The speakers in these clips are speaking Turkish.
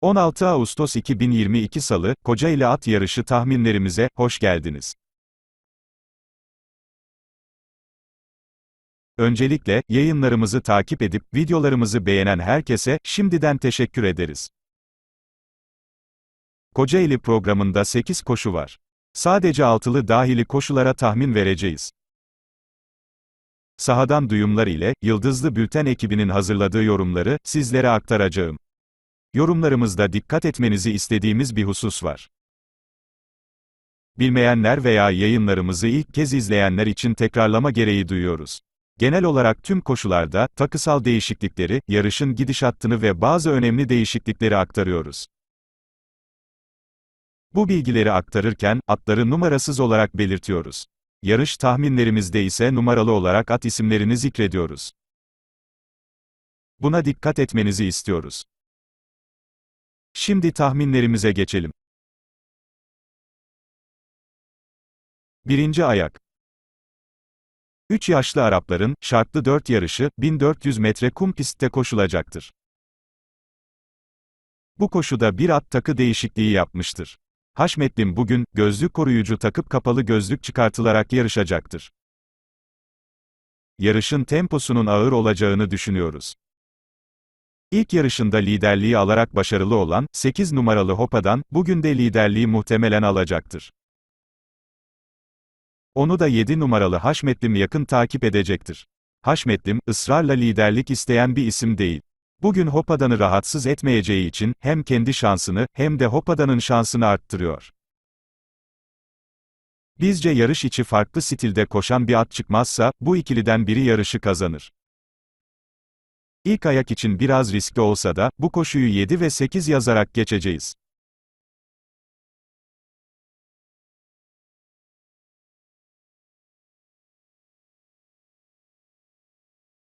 16 Ağustos 2022 Salı, Kocaeli At Yarışı tahminlerimize hoş geldiniz. Öncelikle, yayınlarımızı takip edip, videolarımızı beğenen herkese, şimdiden teşekkür ederiz. Kocaeli programında 8 koşu var. Sadece altılı dahili koşulara tahmin vereceğiz. Sahadan duyumlar ile, Yıldızlı Bülten ekibinin hazırladığı yorumları, sizlere aktaracağım. Yorumlarımızda dikkat etmenizi istediğimiz bir husus var. Bilmeyenler veya yayınlarımızı ilk kez izleyenler için tekrarlama gereği duyuyoruz. Genel olarak tüm koşularda, takısal değişiklikleri, yarışın gidiş hattını ve bazı önemli değişiklikleri aktarıyoruz. Bu bilgileri aktarırken, atları numarasız olarak belirtiyoruz. Yarış tahminlerimizde ise numaralı olarak at isimlerini zikrediyoruz. Buna dikkat etmenizi istiyoruz. Şimdi tahminlerimize geçelim. Birinci ayak. 3 yaşlı Arapların, şartlı 4 yarışı, 1400 metre kum pistte koşulacaktır. Bu koşuda bir at takı değişikliği yapmıştır. Haşmettin bugün, gözlük koruyucu takıp kapalı gözlük çıkartılarak yarışacaktır. Yarışın temposunun ağır olacağını düşünüyoruz. İlk yarışında liderliği alarak başarılı olan, 8 numaralı Hopa'dan, bugün de liderliği muhtemelen alacaktır. Onu da 7 numaralı Haşmetlim yakın takip edecektir. Haşmetlim, ısrarla liderlik isteyen bir isim değil. Bugün Hopa'danı rahatsız etmeyeceği için, hem kendi şansını, hem de Hopa'danın şansını arttırıyor. Bizce yarış içi farklı stilde koşan bir at çıkmazsa, bu ikiliden biri yarışı kazanır. İlk ayak için biraz riskli olsa da, bu koşuyu 7 ve 8 yazarak geçeceğiz.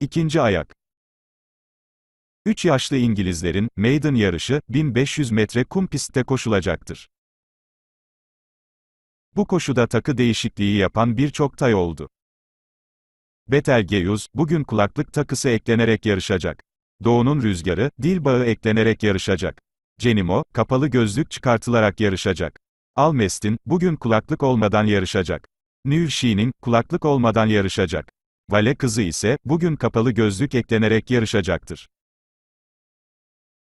İkinci ayak. 3 yaşlı İngilizlerin, maiden yarışı, 1500 metre kum pistte koşulacaktır. Bu koşuda takı değişikliği yapan birçok tay oldu. Betelgeuse, bugün kulaklık takısı eklenerek yarışacak. Doğu'nun rüzgarı, dil bağı eklenerek yarışacak. Cenimo, kapalı gözlük çıkartılarak yarışacak. Almestin, bugün kulaklık olmadan yarışacak. Nüvşi'nin, kulaklık olmadan yarışacak. Vale kızı ise, bugün kapalı gözlük eklenerek yarışacaktır.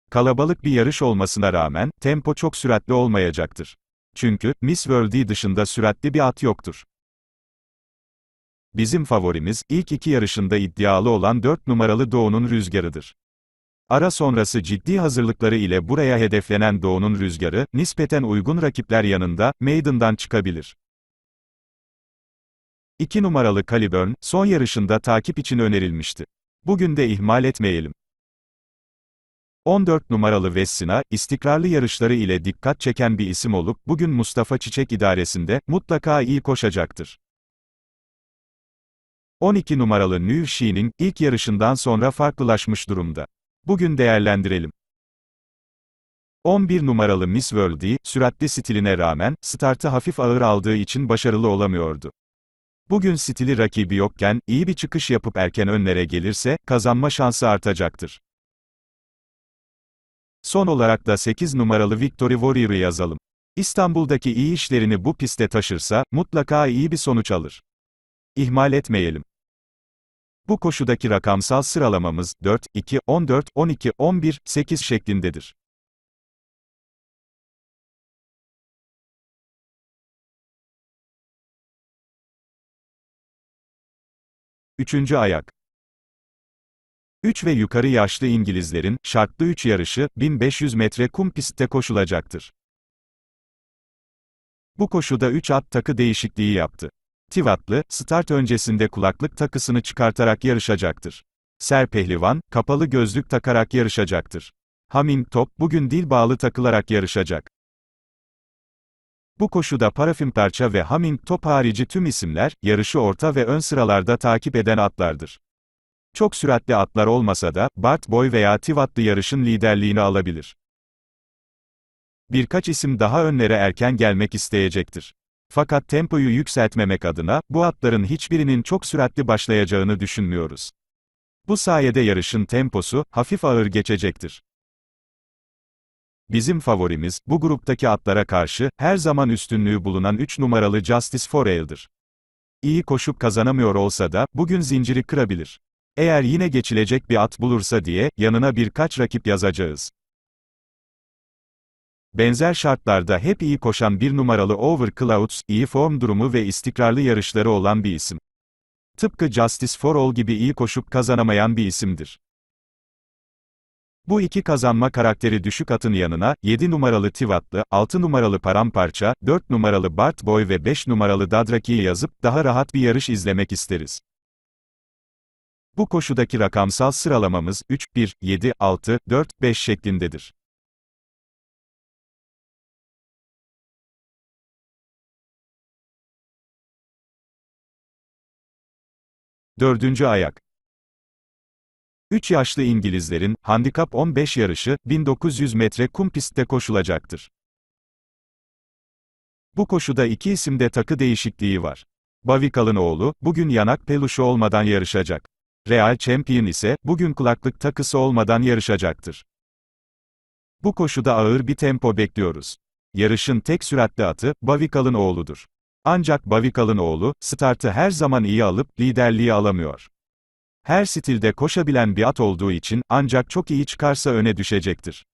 Kalabalık bir yarış olmasına rağmen, tempo çok süratli olmayacaktır. Çünkü, Miss World'i dışında süratli bir at yoktur. Bizim favorimiz, ilk iki yarışında iddialı olan 4 numaralı Doğu'nun rüzgarıdır. Ara sonrası ciddi hazırlıkları ile buraya hedeflenen Doğu'nun rüzgarı, nispeten uygun rakipler yanında, Maiden'dan çıkabilir. 2 numaralı Caliburn, son yarışında takip için önerilmişti. Bugün de ihmal etmeyelim. 14 numaralı Vessina, istikrarlı yarışları ile dikkat çeken bir isim olup, bugün Mustafa Çiçek idaresinde, mutlaka iyi koşacaktır. 12 numaralı New Shee'nin, ilk yarışından sonra farklılaşmış durumda. Bugün değerlendirelim. 11 numaralı Miss World'i, süratli stiline rağmen, startı hafif ağır aldığı için başarılı olamıyordu. Bugün stili rakibi yokken, iyi bir çıkış yapıp erken önlere gelirse, kazanma şansı artacaktır. Son olarak da 8 numaralı Victory Warrior'ı yazalım. İstanbul'daki iyi işlerini bu piste taşırsa, mutlaka iyi bir sonuç alır. İhmal etmeyelim. Bu koşudaki rakamsal sıralamamız 4, 2, 14, 12, 11, 8 şeklindedir. Üçüncü ayak. 3 ve yukarı yaşlı İngilizlerin, şartlı 3 yarışı, 1500 metre kum pistte koşulacaktır. Bu koşuda 3 at takı değişikliği yaptı. Tivatlı, start öncesinde kulaklık takısını çıkartarak yarışacaktır. Serpehlivan, kapalı gözlük takarak yarışacaktır. Haming Top, bugün dil bağlı takılarak yarışacak. Bu koşuda parafin parça ve Haming Top harici tüm isimler, yarışı orta ve ön sıralarda takip eden atlardır. Çok süratli atlar olmasa da, Bart Boy veya Tivatlı yarışın liderliğini alabilir. Birkaç isim daha önlere erken gelmek isteyecektir. Fakat tempoyu yükseltmemek adına, bu atların hiçbirinin çok süratli başlayacağını düşünmüyoruz. Bu sayede yarışın temposu, hafif ağır geçecektir. Bizim favorimiz, bu gruptaki atlara karşı, her zaman üstünlüğü bulunan 3 numaralı Justice for Ale'dır. İyi koşup kazanamıyor olsa da, bugün zinciri kırabilir. Eğer yine geçilecek bir at bulursa diye, yanına birkaç rakip yazacağız. Benzer şartlarda hep iyi koşan bir numaralı Over Clouds, iyi form durumu ve istikrarlı yarışları olan bir isim. Tıpkı Justice for All gibi iyi koşup kazanamayan bir isimdir. Bu iki kazanma karakteri düşük atın yanına, 7 numaralı Tivatlı, 6 numaralı Paramparça, 4 numaralı Bart Boy ve 5 numaralı Dadraki'yi yazıp, daha rahat bir yarış izlemek isteriz. Bu koşudaki rakamsal sıralamamız, 3, 1, 7, 6, 4, 5 şeklindedir. Dördüncü ayak. 3 yaşlı İngilizlerin, handikap 15 yarışı, 1900 metre kum pistte koşulacaktır. Bu koşuda iki isimde takı değişikliği var. Bavikal'ın oğlu, bugün yanak peluşu olmadan yarışacak. Real Champion ise, bugün kulaklık takısı olmadan yarışacaktır. Bu koşuda ağır bir tempo bekliyoruz. Yarışın tek süratli atı, Bavikal'ın oğludur. Ancak Bavikal'ın oğlu, startı her zaman iyi alıp, liderliği alamıyor. Her stilde koşabilen bir at olduğu için, ancak çok iyi çıkarsa öne düşecektir.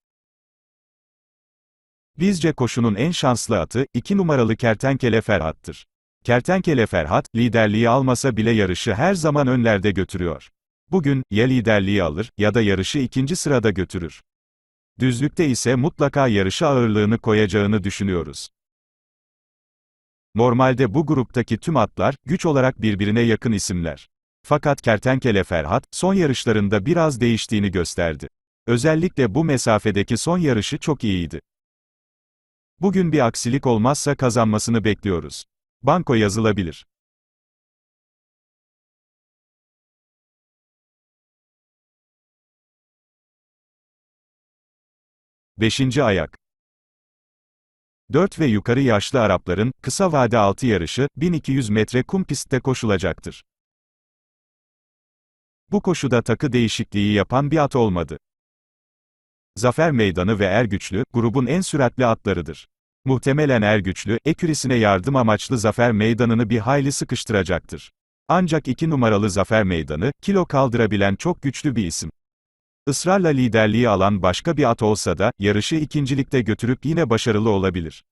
Bizce koşunun en şanslı atı, 2 numaralı Kertenkele Ferhat'tır. Kertenkele Ferhat, liderliği almasa bile yarışı her zaman önlerde götürüyor. Bugün, ya liderliği alır, ya da yarışı ikinci sırada götürür. Düzlükte ise mutlaka yarışı ağırlığını koyacağını düşünüyoruz. Normalde bu gruptaki tüm atlar, güç olarak birbirine yakın isimler. Fakat Kertenkele Ferhat, son yarışlarında biraz değiştiğini gösterdi. Özellikle bu mesafedeki son yarışı çok iyiydi. Bugün bir aksilik olmazsa kazanmasını bekliyoruz. Banko yazılabilir. Beşinci ayak. 4 ve yukarı yaşlı Arapların, kısa vade altı yarışı, 1200 metre kum pistte koşulacaktır. Bu koşuda takı değişikliği yapan bir at olmadı. Zafer Meydanı ve Ergüçlü, grubun en süratli atlarıdır. Muhtemelen Ergüçlü, ekürisine yardım amaçlı Zafer Meydanı'nı bir hayli sıkıştıracaktır. Ancak iki numaralı Zafer Meydanı, kilo kaldırabilen çok güçlü bir isim. Israrla liderliği alan başka bir at olsa da, yarışı ikincilikte götürüp yine başarılı olabilir.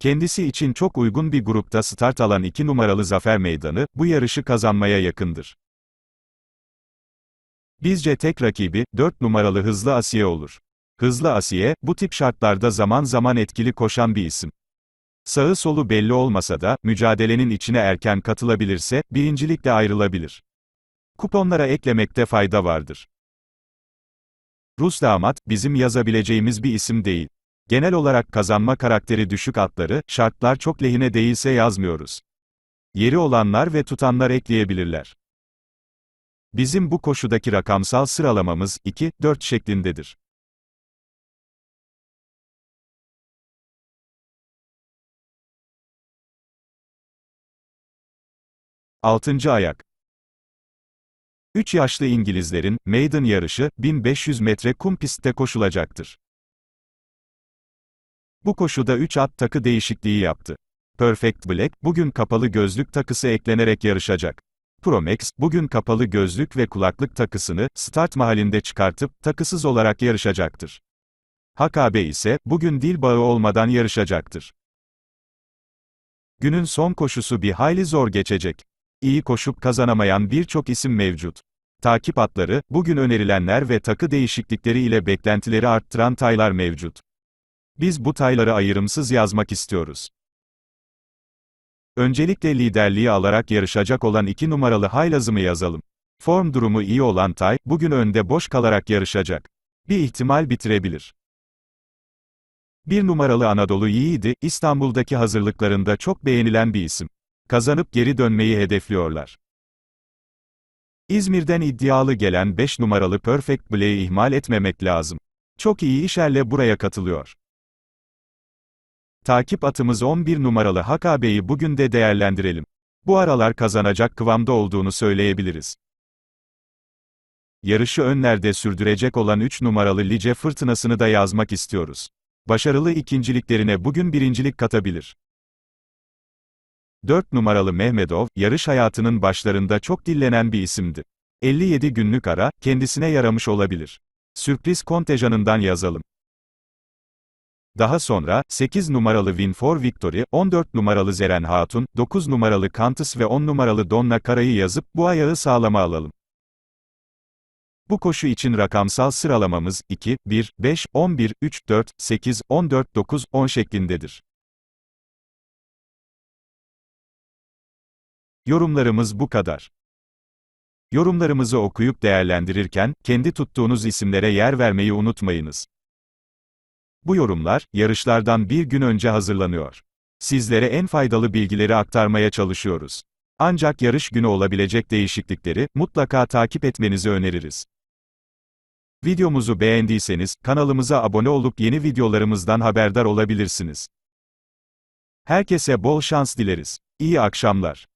Kendisi için çok uygun bir grupta start alan 2 numaralı Zafer Meydanı, bu yarışı kazanmaya yakındır. Bizce tek rakibi, 4 numaralı Hızlı Asiye olur. Hızlı Asiye, bu tip şartlarda zaman zaman etkili koşan bir isim. Sağı solu belli olmasa da, mücadelenin içine erken katılabilirse, birincilikle ayrılabilir. Kuponlara eklemekte fayda vardır. Rus damat, bizim yazabileceğimiz bir isim değil. Genel olarak kazanma karakteri düşük atları, şartlar çok lehine değilse yazmıyoruz. Yeri olanlar ve tutanlar ekleyebilirler. Bizim bu koşudaki rakamsal sıralamamız 2, 4 şeklindedir. Altıncı ayak. 3 yaşlı İngilizlerin, maiden yarışı, 1500 metre kum pistte koşulacaktır. Bu koşuda 3 at takı değişikliği yaptı. Perfect Black, bugün kapalı gözlük takısı eklenerek yarışacak. Promax, bugün kapalı gözlük ve kulaklık takısını, start mahallinde çıkartıp, takısız olarak yarışacaktır. HKB ise, bugün dil bağı olmadan yarışacaktır. Günün son koşusu bir hayli zor geçecek. İyi koşup kazanamayan birçok isim mevcut. Takip atları, bugün önerilenler ve takı değişiklikleri ile beklentileri arttıran taylar mevcut. Biz bu tayları ayrımsız yazmak istiyoruz. Öncelikle liderliği alarak yarışacak olan 2 numaralı Haylaz'ımı yazalım. Form durumu iyi olan Tay, bugün önde boş kalarak yarışacak. Bir ihtimal bitirebilir. Bir numaralı Anadolu Yiğidi, İstanbul'daki hazırlıklarında çok beğenilen bir isim. Kazanıp geri dönmeyi hedefliyorlar. İzmir'den iddialı gelen 5 numaralı Perfect Blay'i ihmal etmemek lazım. Çok iyi işerle buraya katılıyor. Takip atımız 11 numaralı Hakabe'yi bugün de değerlendirelim. Bu aralar kazanacak kıvamda olduğunu söyleyebiliriz. Yarışı önlerde sürdürecek olan 3 numaralı Lice Fırtınası'nı da yazmak istiyoruz. Başarılı ikinciliklerine bugün birincilik katabilir. 4 numaralı Mehmedov, yarış hayatının başlarında çok dillenen bir isimdi. 57 günlük ara, kendisine yaramış olabilir. Sürpriz kontenjanından yazalım. Daha sonra, 8 numaralı Win for Victory, 14 numaralı Zeren Hatun, 9 numaralı Kantus ve 10 numaralı Donna Kara'yı yazıp, bu ayağı sağlama alalım. Bu koşu için rakamsal sıralamamız, 2, 1, 5, 11, 3, 4, 8, 14, 9, 10 şeklindedir. Yorumlarımız bu kadar. Yorumlarımızı okuyup değerlendirirken, kendi tuttuğunuz isimlere yer vermeyi unutmayınız. Bu yorumlar, yarışlardan bir gün önce hazırlanıyor. Sizlere en faydalı bilgileri aktarmaya çalışıyoruz. Ancak yarış günü olabilecek değişiklikleri, mutlaka takip etmenizi öneririz. Videomuzu beğendiyseniz, kanalımıza abone olup yeni videolarımızdan haberdar olabilirsiniz. Herkese bol şans dileriz. İyi akşamlar.